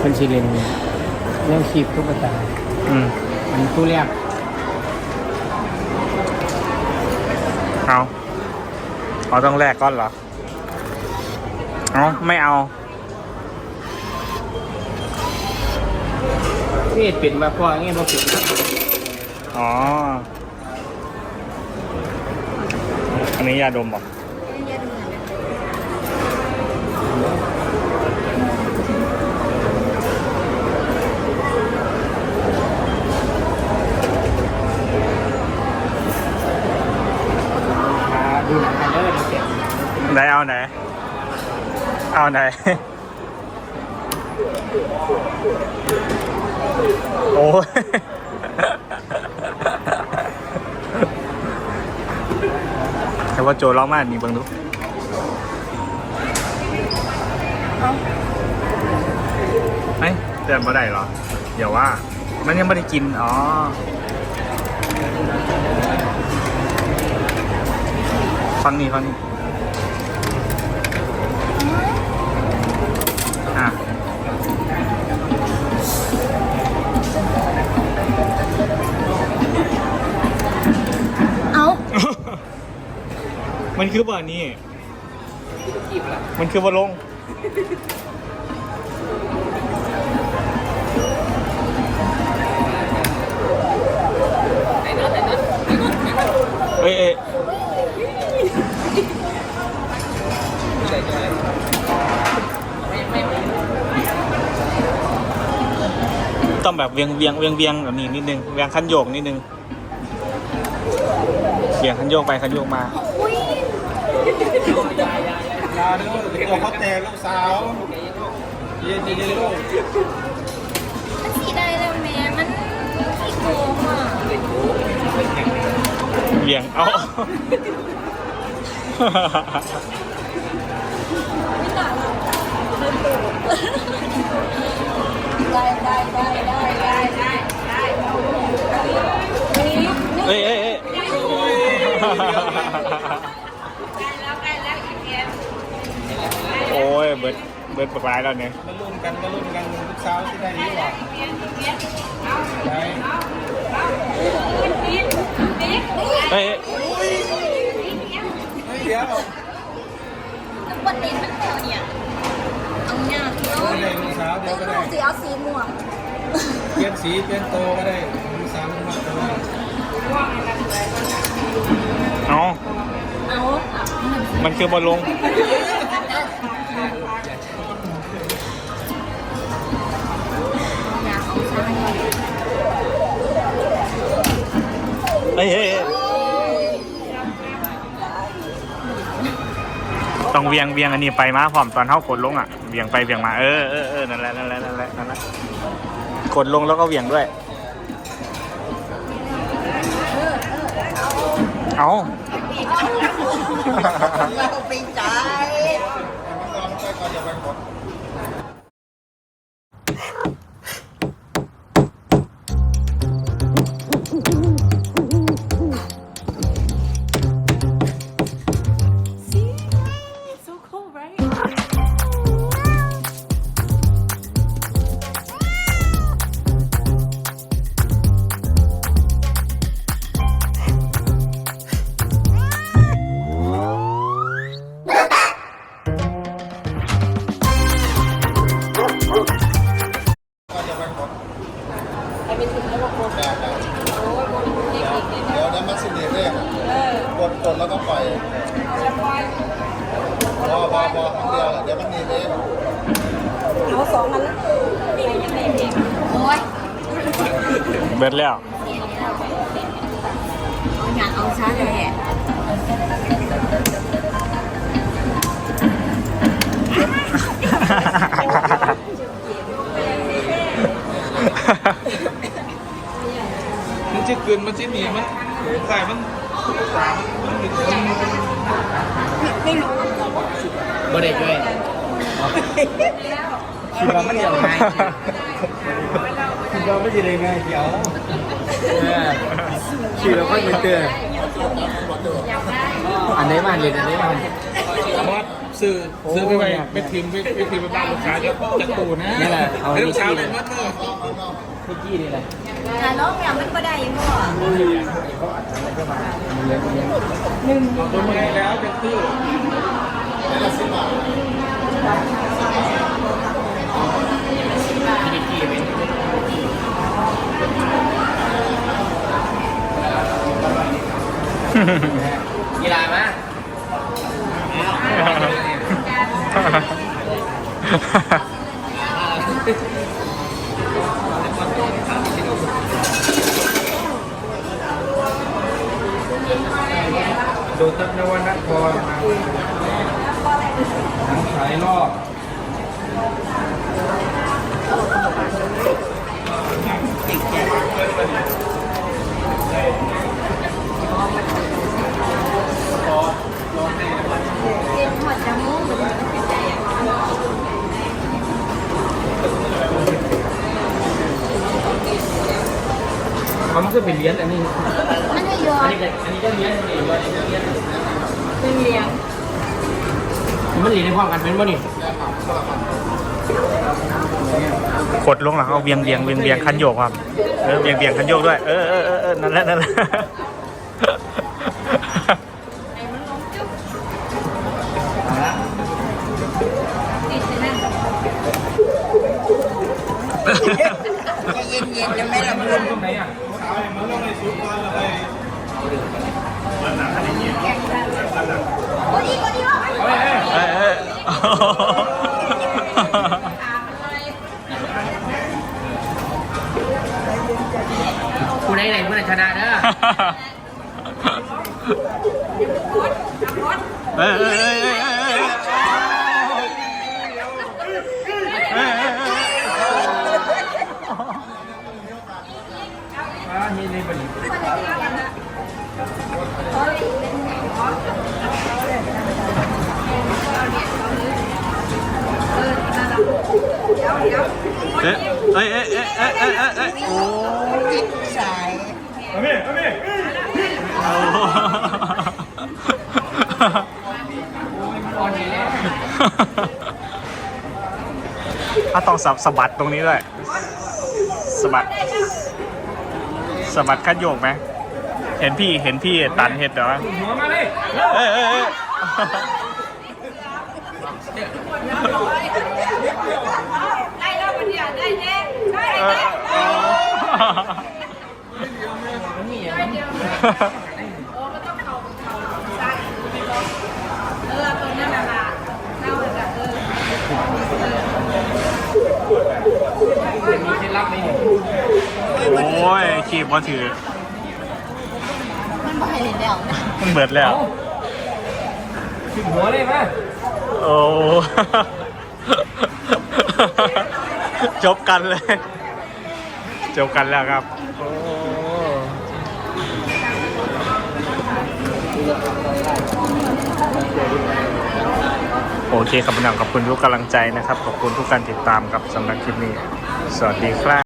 คนชิเลนเรื่องคลิปทุกตาอืมมันตู้แรกเอาเอาต้องแลกก้อนเหรอ เอาไม่เอานี่เป็นมาพ่ออย่างเงี้ยบ่เป็นอ๋อ อันนี้ยาดมเหรอ ไหน โอ้ยแต่ว่าโจร้องมากนี่เบิ่งดูเอ้ยเตือนมาได้เหรอ เดี๋ยวว่า มันยังไม่ได้กิน อ๋อฟังนี่ฟังนี่ มันคือบ่านี่ กีบละมันคือบ่ลงไอ้นั่นไอ้นั่นเอ้ยเอ้ยใส่ใจไม่ไม่ไม่ต้องแบบเวียงเวียงเวียงเวียงแบบนี้นิดนึงเวียงคันโยกนิดนึงเวียงคันโยกไปคันโยกมา ยาเด้อเดี๋ยวเขาแตกลูกสาวเย็นเย็นลูกมันสีได้แล้วแม่มันขี้โกงอะเวียงเอาได้ได้ได้ได้ได้ได้ได้เอ้ยเอ้ย เอ้ยโอ้ยเบิดเบิดปากร้ายแล้วเนี่ยมาลุ้นกันมาลุ้นกันลูกสาวที่ได้ยี่ห้อได้เอ้ยเอ้ยเฮ้ยเดี๋ยวประเด็นมันแถวเนี่ยเอาเนี่ยพี่น้องไม่ได้ลูกสาวเดี๋ยวก็ได้สีเอาสีม่วงเปลี่ยนสีเปลี่ยนโตก็ได้ลูกสาวมันมาตัวเอาเอามันคือบ่ลง เอ้ยเอ้ยต้องเวียงเวียงอันนี้ไปมาพร้อมตอนเท้ากดลงอะเวียงไปเวียงมาเออเออเออนั่นแหละนั่นแหละนั่นแหละนั่นแหละกดลงแล้วก็เวียงด้วย เอาเราไปใจ อาสองอันละนี่ยังไงเองโอ้ยเบิดแล้วเอาอยากเอาชาแหละมันจะเกินมันจะหนีมันใส่มันสามมันหนึ่งมันไม่รู้บ่ได้ด้วย คิดว่ามันยังไงคิดว่ามันจะได้ไงเดี๋ยวคิดว่ามันเป็นเตือนอันไหนมาเรียอันไหนมาบอสซื้อซื้อไปไปไปทีมไปไปทีมไปบ้านลูกค้าจะจะตูนะนี่แหละเอาลูกค้าเลยมัดเลยเมื่กี้นี่แหละอะน้องอย่างมันก็ได้ยังพ่อตัวมาแล้วจะซื้อ กีฬามาดูตันวันนครมาทั้งสายรอบติดแก่ เขามันก็เป็นเลี้ยนอันนี้มันให้ยออันดนี้ก็อันนี้ก็เลี้ยนอันนี้ก็เลี้ยนเป็นเลี้ยงมันเลี้ยนในความกันเป็นบ่นี่กดลงหลังเอาเวียงเวียงเวียงเวียงคันโยกครับเออเวียงเวียงคันโยกด้วยเออเออเออเออนั่นแหละนั่นแหละ กูได้ไหนกูได้ชนะเด้อเฮ้ยเฮ้ยเฮ้ยเฮ้ยเฮ้ย เอ้ยเอ้ยเอ้ยเอ้ยเอ้ยเอ้ยเอ้ยโอ้ยิ้มใสเอาเนี่ยเอาเนี่ยเอาถ้าต้องสับสะบัดตรงนี้ด้วยสะบัดสะบัดคัดโยกไหมเห็นพี่เห็นพี่ตันเห็ดเหรอหัวมาเลยเอ้ยเฮ้ย โอ้มันต้องเข่าเข่าซ้ายเออตรงนั้นแหละค่ะเน่าเลยจ้ะเออมีเคล็ดลับไหมนี่โอ้ยขีบมาถือ มันบ่ให้เห็นแล้วนะมันเบิดแล้วขึ้นหัวเลยมาโอ้จบกันเลย จบกันแล้วครับ โอ้โอเคครับพี่น้องขอบคุณทุกกำลังใจนะครับ ขอบคุณทุกการติดตามครับสำหรับคลิปนี้ สวัสดีครับ